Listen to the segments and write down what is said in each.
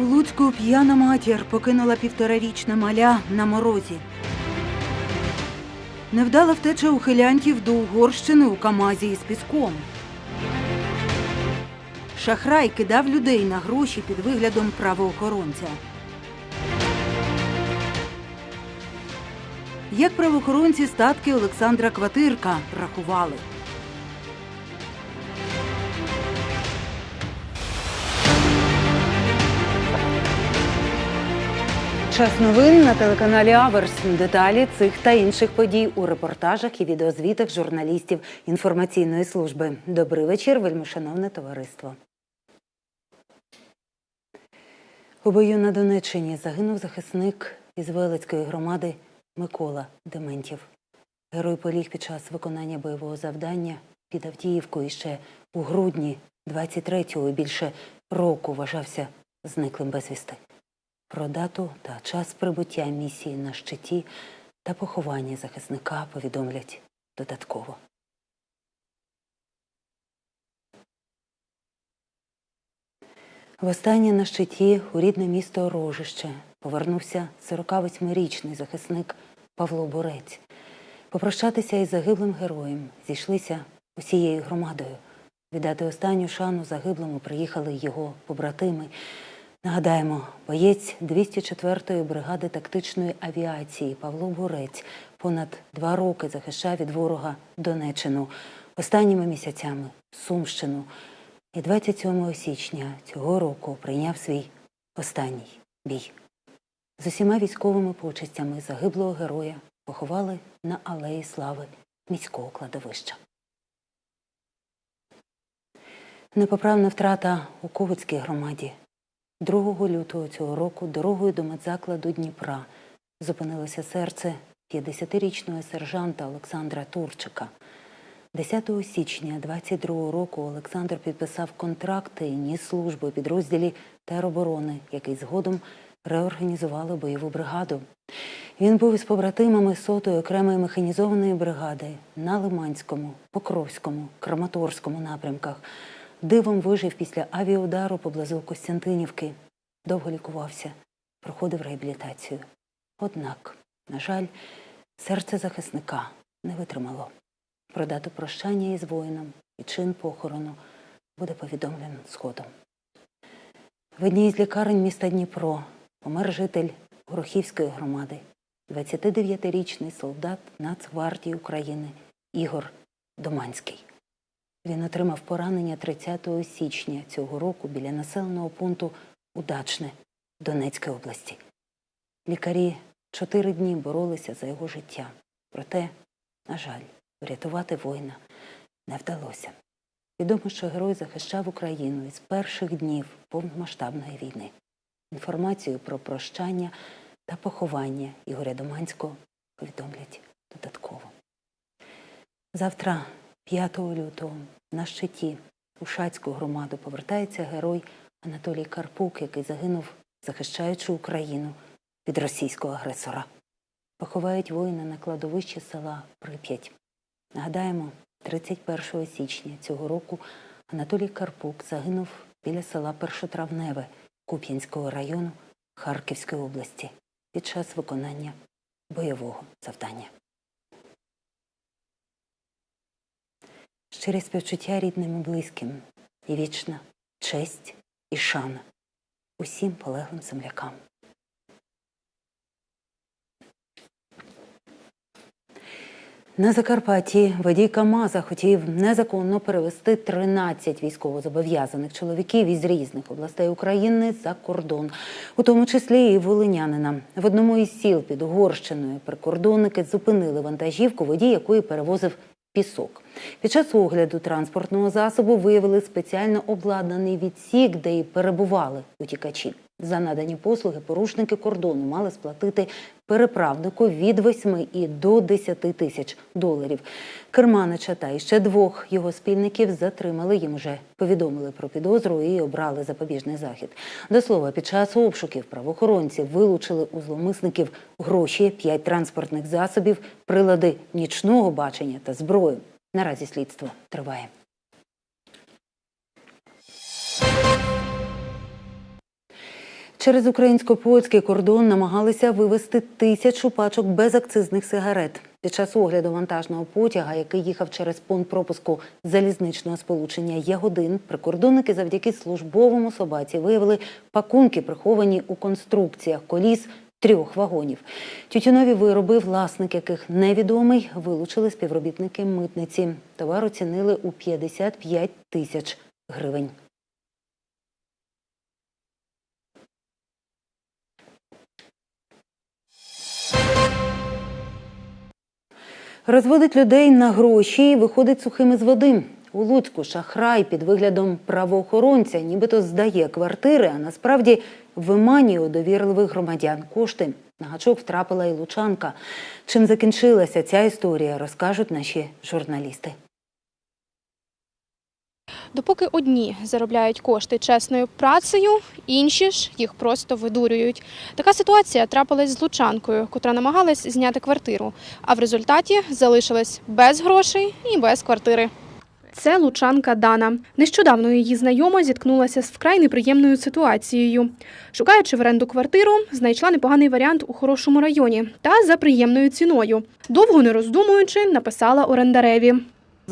У Луцьку п'яна матір покинула півторарічне маля на морозі. Невдала втеча ухилянтів до Угорщини у Камазі із піском. Шахрай кидав людей на гроші під виглядом правоохоронця. Як правоохоронці статки Олександра Кватирка рахували. Час новин на телеканалі Аверс. Деталі цих та інших подій у репортажах і відеозвітах журналістів інформаційної служби. Добрий вечір, вельмишановне товариство. У бою на Донеччині загинув захисник із Велицької громади Микола Дементів. Герой поліг під час виконання бойового завдання під Авдіївкою ще у грудні 23-го і більше року вважався зниклим безвісти. Про дату та час прибуття місії на щиті та поховання захисника повідомлять додатково. Востаннє на щиті у рідне місто Рожище повернувся 48-річний захисник Павло Борець. Попрощатися із загиблим героєм зійшлися усією громадою. Віддати останню шану загиблому приїхали його побратими. Нагадаємо, боєць 204-ї бригади тактичної авіації Павло Борець понад два роки захищав від ворога Донеччину, останніми місяцями Сумщину. І 27 січня цього року прийняв свій останній бій. З усіма військовими почестями загиблого героя поховали на Алеї Слави міського кладовища. Непоправна втрата у Ковицькій громаді. 2 лютого цього року дорогою до медзакладу Дніпра зупинилося серце 50-річного сержанта Олександра Турчика. 10 січня 22 року Олександр підписав контракти і ніс службу у підрозділі тероборони, який згодом реорганізували бойову бригаду. Він був із побратимами сотої окремої механізованої бригади на Лиманському, Покровському, Краматорському напрямках. Дивом вижив після авіаудару поблизу Костянтинівки. Довго лікувався, проходив реабілітацію. Однак, на жаль, серце захисника не витримало. Про дату прощання із воїном і чин похорону буде повідомлено згодом. В одній із лікарень міста Дніпро помер житель Горохівської громади, 29-річний солдат Нацгвардії України Ігор Доманський. Він отримав поранення 30 січня цього року біля населеного пункту Удачне Донецької області. Лікарі чотири дні боролися за його життя. Проте, на жаль, врятувати воїна не вдалося. Відомо, що герой захищав Україну із перших днів повномасштабної війни. Інформацію про прощання та поховання Ігоря Доманського повідомлять додатково. Завтра, 5 лютого, на щиті у Шацьку громаду повертається герой Анатолій Карпук, який загинув, захищаючи Україну від російського агресора. Поховають воїна на кладовищі села Прип'ять. Нагадаємо, 31 січня цього року Анатолій Карпук загинув біля села Першотравневе Куп'янського району Харківської області під час виконання бойового завдання. Щирі співчуття рідним і близьким і вічна честь і шана усім полеглим землякам. На Закарпатті водій КАМАЗа хотів незаконно перевести 13 військовозобов'язаних чоловіків із різних областей України за кордон, у тому числі і волинянина. В одному із сіл під Угорщиною прикордонники зупинили вантажівку, водій якої перевозив пісок. Під час огляду транспортного засобу виявили спеціально обладнаний відсік, де й перебували утікачі. За надані послуги порушники кордону мали сплатити переправнику від 8 і до 10 тисяч доларів. Керманича та іще двох його спільників затримали. Їм уже повідомили про підозру і обрали запобіжний захід. До слова, під час обшуків правоохоронці вилучили у зловмисників гроші, п'ять транспортних засобів, прилади нічного бачення та зброю. Наразі слідство триває. Через українсько-польський кордон намагалися вивезти тисячу пачок безакцизних сигарет. Під час огляду вантажного потяга, який їхав через пункт пропуску залізничного сполучення Ягодин, прикордонники завдяки службовому собаці виявили пакунки, приховані у конструкціях коліс трьох вагонів. Тютюнові вироби, власник яких невідомий, вилучили співробітники митниці. Товар оцінили у 55 тисяч гривень. Розводить людей на гроші і виходить сухими з води. У Луцьку шахрай під виглядом правоохоронця нібито здає квартири, а насправді виманює у довірливих громадян кошти. На гачок втрапила і Лучанка. Чим закінчилася ця історія, розкажуть наші журналісти. Допоки одні заробляють кошти чесною працею, інші ж їх просто видурюють. Така ситуація трапилась з лучанкою, котра намагалась зняти квартиру, а в результаті залишилась без грошей і без квартири. Це лучанка Дана. Нещодавно її знайома зіткнулася з вкрай неприємною ситуацією. Шукаючи в оренду квартиру, знайшла непоганий варіант у хорошому районі та за приємною ціною. Довго не роздумуючи, написала орендареві.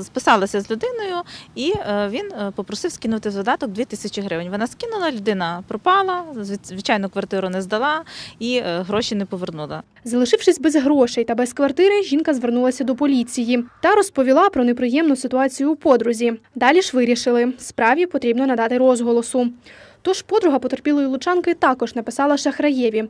Списалася з людиною, і е, він е, попросив скинути в додаток 2 тисячі гривень. Вона скинула, людина пропала, звич- звичайно, квартиру не здала і е, гроші не повернула. Залишившись без грошей та без квартири, жінка звернулася до поліції та розповіла про неприємну ситуацію у подрузі. Далі ж вирішили, справі потрібно надати розголосу. Тож подруга потерпілої лучанки також написала шахраєві.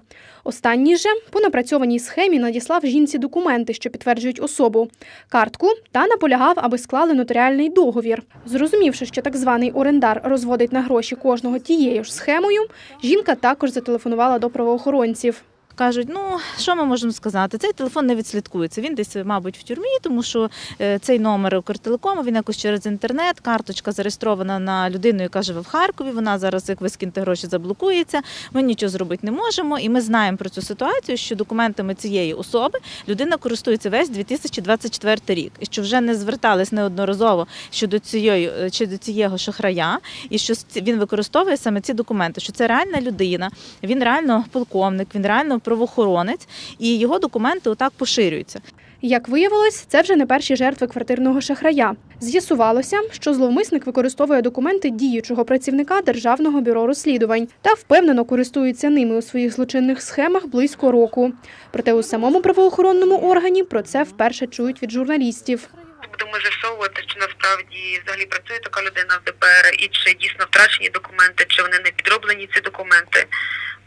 Останній же по напрацьованій схемі надіслав жінці документи, що підтверджують особу, картку та наполягав, аби склали нотаріальний договір. Зрозумівши, що так званий орендар розводить на гроші кожного тією ж схемою, жінка також зателефонувала до правоохоронців. Кажуть, ну що ми можемо сказати? Цей телефон не відслідкується. Він десь, мабуть, в тюрмі, тому що е, цей номер Укртелекому, він якось через інтернет, карточка зареєстрована на людину, яка живе в Харкові. Вона зараз, як ви скиньте гроші, заблокується. Ми нічого зробити не можемо. І ми знаємо про цю ситуацію, що документами цієї особи людина користується весь 2024 рік, і що вже не звертались неодноразово щодо цієї е, чи до цієї шахрая, і що він використовує саме ці документи, що це реальна людина, він реально полковник, він реально правоохоронець, і його документи отак поширюються. Як виявилось, це вже не перші жертви квартирного шахрая. З'ясувалося, що зловмисник використовує документи діючого працівника Державного бюро розслідувань та впевнено користується ними у своїх злочинних схемах близько року. Проте у самому правоохоронному органі про це вперше чують від журналістів. Будемо з'ясовувати, чи насправді взагалі працює така людина в ДБР, і чи дійсно втрачені документи, чи вони не підроблені ці документи.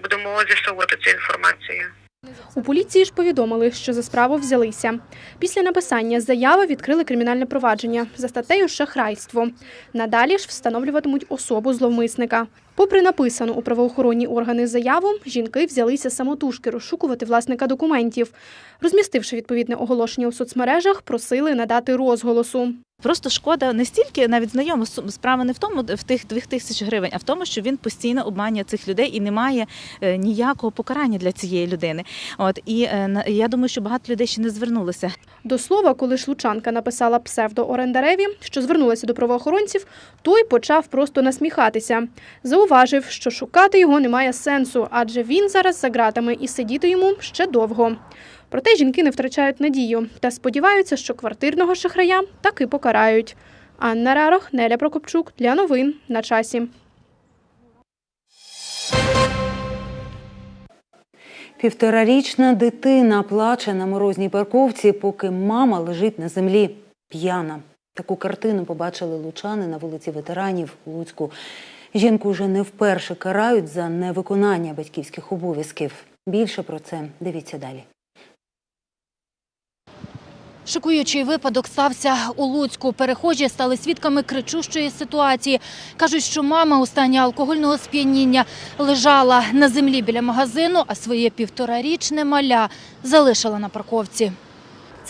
Будемо з'ясовувати цю інформацію. У поліції ж повідомили, що за справу взялися. Після написання заяви відкрили кримінальне провадження за статтею шахрайство. Надалі ж встановлюватимуть особу зловмисника. Попри написану у правоохоронні органи заяву, жінки взялися самотужки розшукувати власника документів. Розмістивши відповідне оголошення у соцмережах, просили надати розголосу. Просто шкода не стільки навіть знайома сум- справа не в тому, в тих двох тисяч гривень, а в тому, що він постійно обманює цих людей і немає е, ніякого покарання для цієї людини. От і е, на- я думаю, що багато людей ще не звернулися. До слова, коли шлучанка написала псевдоорендареві, що звернулася до правоохоронців, той почав просто насміхатися. Зауважив, що шукати його немає сенсу, адже він зараз за ґратами і сидіти йому ще довго. Проте жінки не втрачають надію та сподіваються, що квартирного шахрая таки покарають. Анна Рарох, Неля Прокопчук для новин на часі. Півторарічна дитина плаче на морозній парковці, поки мама лежить на землі п'яна. Таку картину побачили лучани на вулиці ветеранів Луцьку. Жінку вже не вперше карають за невиконання батьківських обов'язків. Більше про це дивіться далі. Шокуючий випадок стався у Луцьку. Перехожі стали свідками кричущої ситуації. Кажуть, що мама у стані алкогольного сп'яніння лежала на землі біля магазину, а своє півторарічне маля залишила на парковці.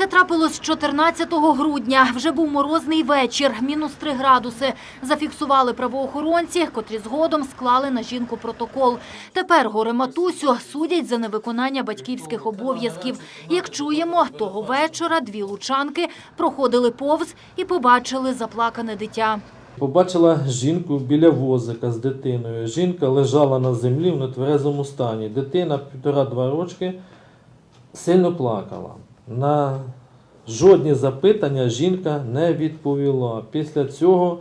Це трапилось 14 грудня. Вже був морозний вечір, мінус 3 градуси. Зафіксували правоохоронці, котрі згодом склали на жінку протокол. Тепер горе матусю судять за невиконання батьківських обов'язків. Як чуємо, того вечора дві лучанки проходили повз і побачили заплакане дитя. Побачила жінку біля возика з дитиною. Жінка лежала на землі в нетверезому стані. Дитина півтора-два рочки сильно плакала. На жодні запитання жінка не відповіла. Після цього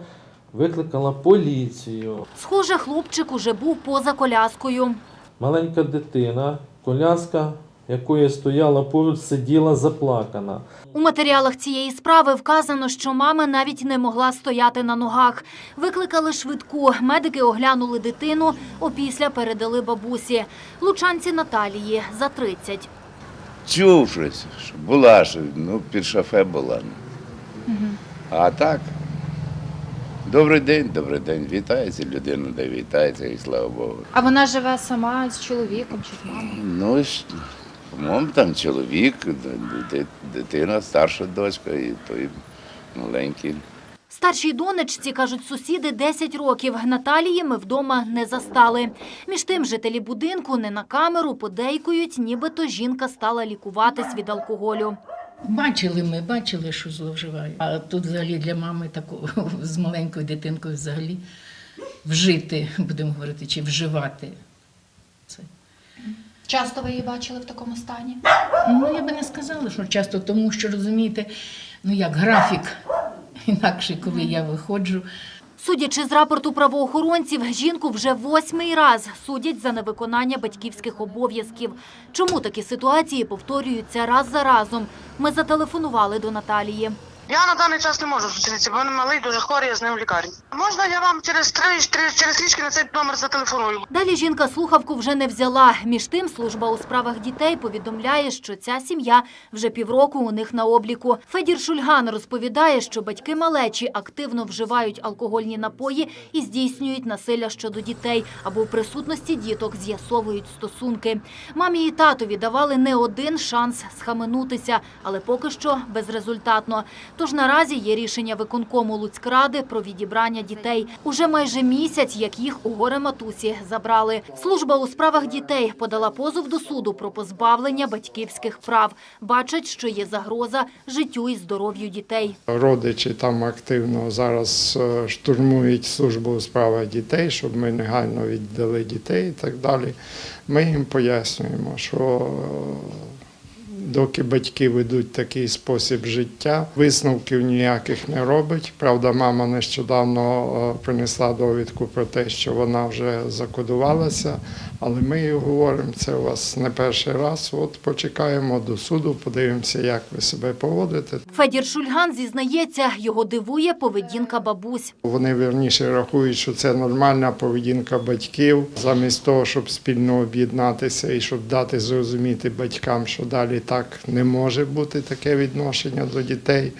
викликала поліцію. Схоже, хлопчик уже був поза коляскою. Маленька дитина, коляска, якої стояла поруч, сиділа заплакана. У матеріалах цієї справи вказано, що мама навіть не могла стояти на ногах. Викликали швидку. Медики оглянули дитину, опісля передали бабусі. Лучанці Наталії за 30. Чув щось, що була що, ну, під шофе була. А так. Добрий день, добрий день. Вітається людина, де вітається, і слава Богу. А вона живе сама з чоловіком чи з мамою? Ну, по-моєму, там чоловік, дитина, старша дочка і той маленький. Старшій донечці, кажуть сусіди, 10 років. Наталії ми вдома не застали. Між тим, жителі будинку не на камеру подейкують, нібито жінка стала лікуватись від алкоголю. Бачили ми, бачили, що зловживає. А тут взагалі для мами такого з маленькою дитинкою взагалі вжити, будемо говорити, чи вживати. Це. Часто ви її бачили в такому стані? Ну, я би не сказала, що часто, тому що розумієте, ну як графік інакше, коли я виходжу. Судячи з рапорту правоохоронців, жінку вже восьмий раз судять за невиконання батьківських обов'язків. Чому такі ситуації повторюються раз за разом? Ми зателефонували до Наталії. Я на даний час не можу зустрітися, бо він малий дуже хворий, я з ним в лікарні. Можна я вам через три, через річки на цей номер зателефоную? Далі жінка слухавку вже не взяла. Між тим, служба у справах дітей повідомляє, що ця сім'я вже півроку у них на обліку. Федір Шульган розповідає, що батьки малечі активно вживають алкогольні напої і здійснюють насилля щодо дітей, або в присутності діток з'ясовують стосунки. Мамі і татові давали не один шанс схаменутися, але поки що безрезультатно. Тож наразі є рішення виконкому Луцькради про відібрання дітей. Уже майже місяць, як їх у горе матусі забрали. Служба у справах дітей подала позов до суду про позбавлення батьківських прав. Бачать, що є загроза життю і здоров'ю дітей. Родичі там активно зараз е, штурмують службу у справах дітей, щоб ми негайно віддали дітей і так далі. Ми їм пояснюємо, що доки батьки ведуть такий спосіб життя, висновків ніяких не робить. Правда, мама нещодавно е, принесла довідку про те, що вона вже закодувалася, але ми їй говоримо, це у вас не перший раз. От почекаємо до суду, подивимося, як ви себе поводите. Федір Шульган зізнається, його дивує поведінка бабусь. Вони вірніше рахують, що це нормальна поведінка батьків, замість того, щоб спільно об'єднатися і щоб дати зрозуміти батькам, що далі так не може бути таке відношення до дітей.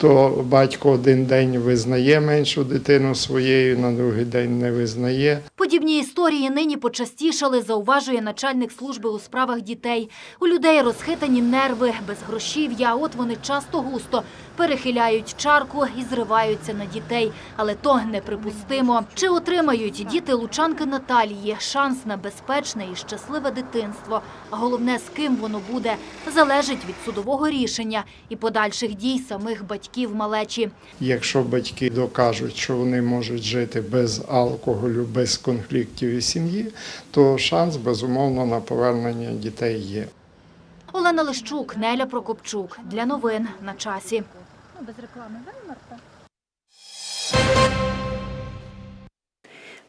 То батько один день визнає меншу дитину своєю, на другий день не визнає. Подібні історії нині почастішали, зауважує начальник служби у справах дітей. У людей розхитані нерви, без грошів'я, от вони часто густо перехиляють чарку і зриваються на дітей. Але то неприпустимо. Чи отримають діти лучанки Наталії шанс на безпечне і щасливе дитинство? Головне, з ким воно буде, залежить від судового рішення і подальших дій самих батьків малечі. Якщо батьки докажуть, що вони можуть жити без алкоголю, без конфліктів і сім'ї, то шанс безумовно на повернення дітей є. Олена Лищук, Неля Прокопчук. Для новин на часі.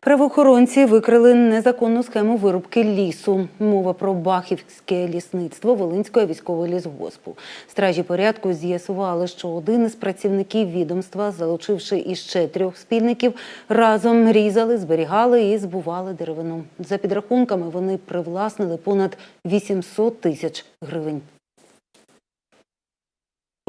Правоохоронці викрили незаконну схему вирубки лісу. Мова про Бахівське лісництво Волинського військового лісгоспу. Стражі порядку з'ясували, що один із працівників відомства, залучивши іще трьох спільників, разом різали, зберігали і збували деревину. За підрахунками, вони привласнили понад 800 тисяч гривень.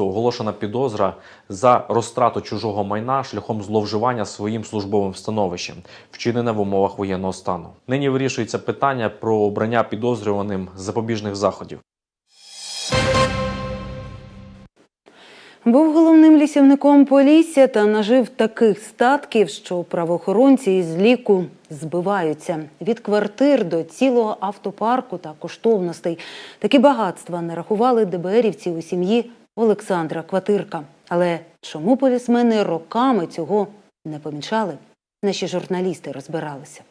Оголошена підозра за розтрату чужого майна шляхом зловживання своїм службовим становищем, вчинене в умовах воєнного стану. Нині вирішується питання про обрання підозрюваним запобіжних заходів. Був головним лісівником Полісся та нажив таких статків, що правоохоронці із ліку збиваються від квартир до цілого автопарку та коштовностей. Такі багатства нарахували ДБРівці у сім'ї Олександра Кватирка. Але чому полісмени роками цього не помічали. Наші журналісти розбиралися.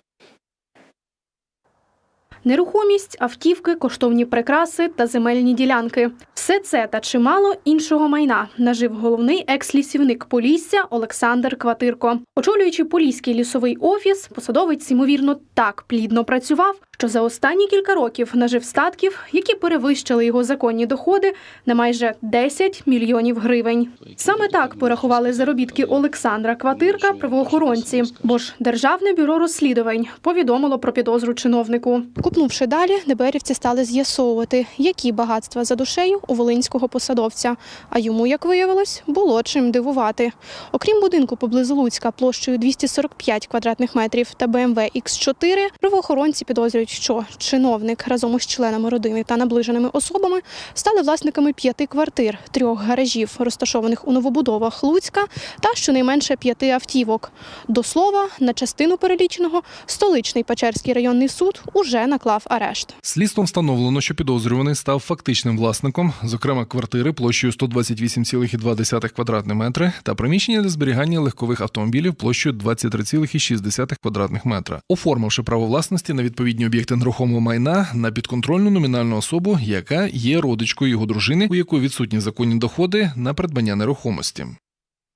Нерухомість, автівки, коштовні прикраси та земельні ділянки. Все це та чимало іншого майна нажив головний екс-лісівник Полісся Олександр Кватирко. Очолюючи Поліський лісовий офіс, посадовець ймовірно так плідно працював, що за останні кілька років нажив статків, які перевищили його законні доходи на майже 10 мільйонів гривень. Саме так порахували заробітки Олександра Кватирка правоохоронці, бо ж Державне бюро розслідувань повідомило про підозру чиновнику. Купнувши далі, ДБРівці стали з'ясовувати, які багатства за душею у волинського посадовця. А йому, як виявилось, було чим дивувати. Окрім будинку поблизу Луцька площею 245 квадратних метрів та БМВ X4, правоохоронці підозрюють, що чиновник разом із членами родини та наближеними особами стали власниками п'яти квартир, трьох гаражів, розташованих у новобудовах Луцька, та щонайменше п'яти автівок. До слова, на частину переліченого столичний Печерський районний суд уже наклав арешт. Слідством встановлено, що підозрюваний став фактичним власником, зокрема квартири площею 128,2 квадратні метри та приміщення для зберігання легкових автомобілів площею 23,6 квадратних метра, оформивши право власності на відповідні об'єкти нерухомого майна на підконтрольну номінальну особу, яка є родичкою його дружини, у якої відсутні законні доходи на придбання нерухомості.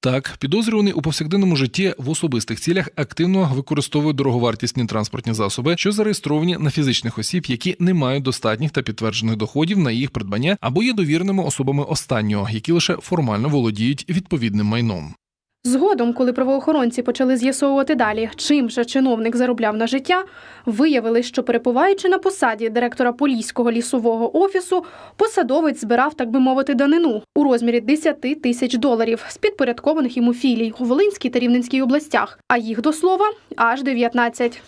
Так, підозрюваний у повсякденному житті в особистих цілях активно використовує дороговартісні транспортні засоби, що зареєстровані на фізичних осіб, які не мають достатніх та підтверджених доходів на їх придбання або є довірними особами останнього, які лише формально володіють відповідним майном. Згодом, коли правоохоронці почали з'ясовувати далі, чим же чиновник заробляв на життя, виявили, що перебуваючи на посаді директора Поліського лісового офісу, посадовець збирав, так би мовити, данину у розмірі 10 тисяч доларів з підпорядкованих йому філій у Волинській та Рівненській областях, а їх до слова аж 19.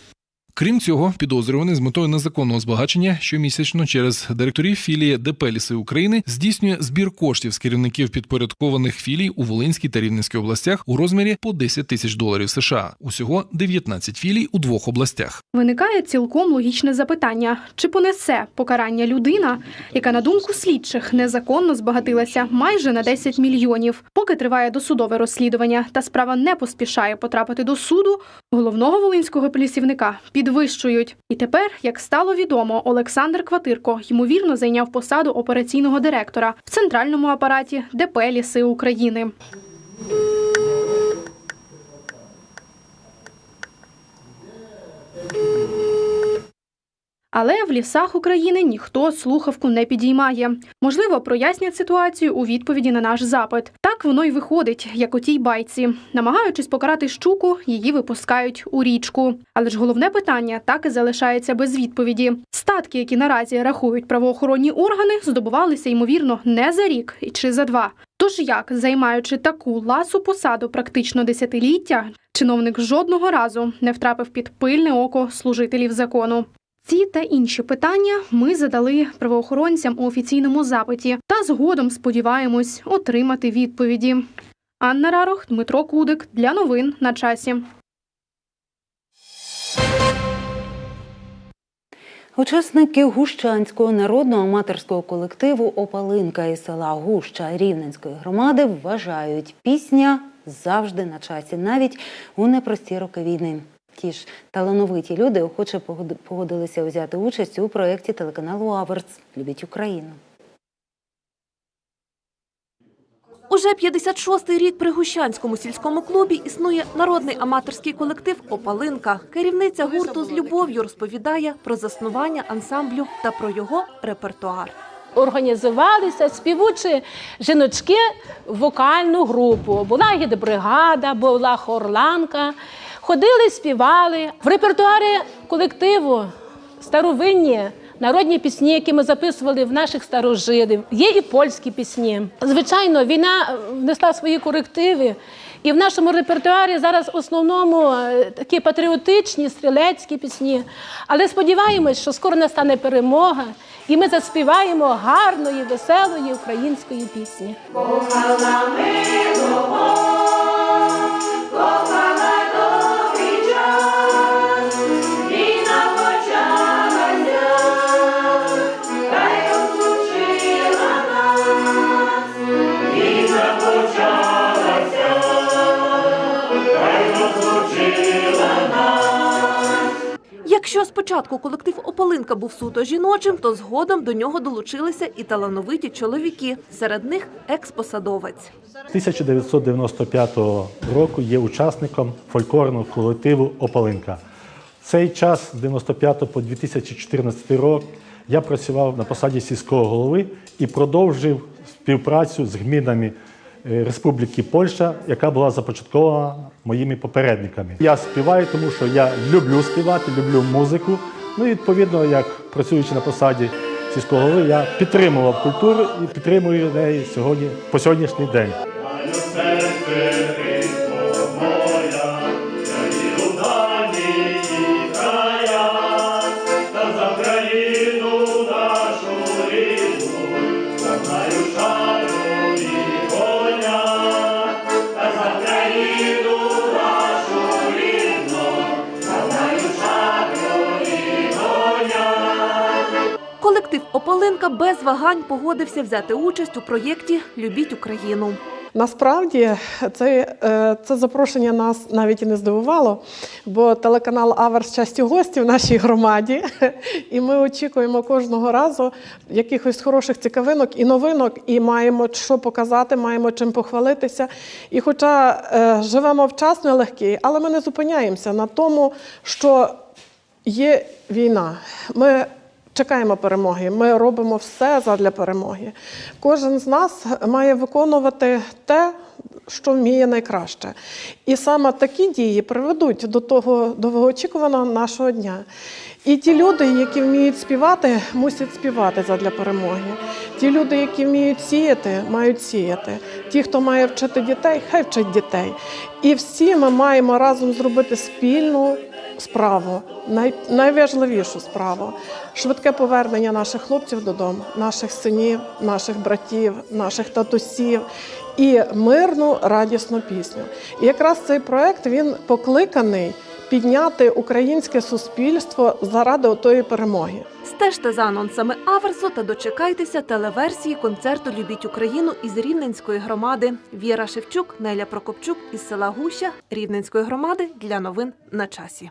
Крім цього, підозрюваний з метою незаконного збагачення щомісячно через директорів філії ДП «Ліси України здійснює збір коштів з керівників підпорядкованих філій у Волинській та Рівненській областях у розмірі по 10 тисяч доларів США. Усього 19 філій у двох областях. Виникає цілком логічне запитання: чи понесе покарання людина, яка на думку слідчих незаконно збагатилася майже на 10 мільйонів? Поки триває досудове розслідування, та справа не поспішає потрапити до суду, головного волинського полісівника підвищують. І тепер, як стало відомо, Олександр Кватирко ймовірно зайняв посаду операційного директора в центральному апараті ДП «Ліси України. Але в лісах України ніхто слухавку не підіймає. Можливо, прояснять ситуацію у відповіді на наш запит. Так воно й виходить, як у тій байці. Намагаючись покарати щуку, її випускають у річку. Але ж головне питання так і залишається без відповіді. Статки, які наразі рахують правоохоронні органи, здобувалися ймовірно не за рік чи за два. Тож як, займаючи таку ласу посаду практично десятиліття, чиновник жодного разу не втрапив під пильне око служителів закону. Ці та інші питання ми задали правоохоронцям у офіційному запиті та згодом сподіваємось отримати відповіді. Анна Рарох, Дмитро Кудик для новин на часі. Учасники Гущанського народного аматорського колективу Опалинка із села Гуща Рівненської громади вважають, пісня завжди на часі, навіть у непрості роки війни. Ті ж талановиті люди охоче погоди- погодилися взяти участь у проєкті телеканалу Аверс Любіть Україну. Уже 56-й рік при Гущанському сільському клубі існує народний аматорський колектив Опалинка. Керівниця гурту з любов'ю розповідає про заснування ансамблю та про його репертуар. Організувалися співучі жіночки в вокальну групу. Була гідбригада, була хорланка. Ходили, співали. В репертуарі колективу старовинні народні пісні, які ми записували в наших старожилів. Є і польські пісні. Звичайно, війна внесла свої корективи. І в нашому репертуарі зараз в основному е, такі патріотичні, стрілецькі пісні. Але сподіваємось, що скоро настане перемога, і ми заспіваємо гарної, веселої української пісні. Війна почалася, Якщо спочатку колектив Ополинка був суто жіночим, то згодом до нього долучилися і талановиті чоловіки. Серед них експосадовець. З 1995 року є учасником фольклорного колективу Опалинка. Цей час, з 95 по 2014 рік, я працював на посаді сільського голови і продовжив співпрацю з гмінами Республіки Польща, яка була започаткована моїми попередниками. Я співаю, тому що я люблю співати, люблю музику. Ну і відповідно, як працюючи на посаді сільського голови, я підтримував культуру і підтримую неї сьогодні по сьогоднішній день. Колектив без вагань погодився взяти участь у проєкті Любіть Україну. Насправді це, е, це запрошення нас навіть і не здивувало, бо телеканал Аверс часті гості в нашій громаді, і ми очікуємо кожного разу якихось хороших цікавинок і новинок, і маємо що показати, маємо чим похвалитися. І хоча е, живемо в час нелегкий, але ми не зупиняємося на тому, що є війна. Ми чекаємо перемоги. Ми робимо все задля перемоги. Кожен з нас має виконувати те, що вміє найкраще. І саме такі дії приведуть до того довгоочікуваного нашого дня. І ті люди, які вміють співати, мусять співати задля перемоги. Ті люди, які вміють сіяти, мають сіяти. Ті, хто має вчити дітей, хай вчать дітей. І всі ми маємо разом зробити спільну справу, най, найважливішу справу швидке повернення наших хлопців додому, наших синів, наших братів, наших татусів і мирну радісну пісню. І якраз цей проект він покликаний підняти українське суспільство заради отої перемоги. Стежте за анонсами Аверсу та дочекайтеся телеверсії концерту Любіть Україну із Рівненської громади. Віра Шевчук, Неля Прокопчук із села Гуща Рівненської громади для новин на часі.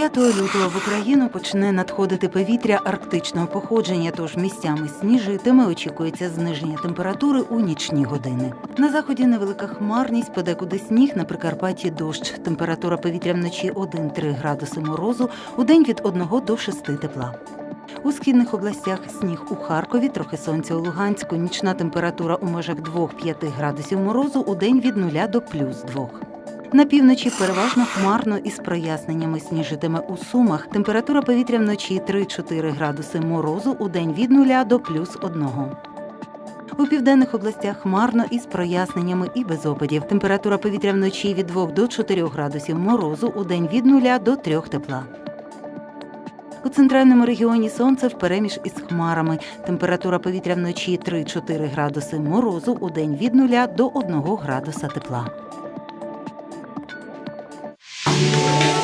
П'ятого лютого в Україну почне надходити повітря арктичного походження, тож місцями сніжитиме. Очікується зниження температури у нічні години. На заході невелика хмарність, подекуди сніг, на Прикарпатті дощ. Температура повітря вночі 1-3 градуси морозу, у день від 1 до 6 тепла. У східних областях сніг у Харкові, трохи сонця у Луганську, нічна температура у межах 2-5 градусів морозу, у день від 0 до плюс 2. На півночі переважно хмарно із проясненнями сніжитиме у Сумах. Температура повітря вночі 3-4 градуси морозу, у день від 0 до плюс 1. У південних областях хмарно із проясненнями і без опадів. Температура повітря вночі від 2 до 4 градусів морозу, у день від 0 до 3 тепла. У центральному регіоні сонце впереміж із хмарами. Температура повітря вночі 3-4 градуси морозу, у день від 0 до 1 градуса тепла. Thank you.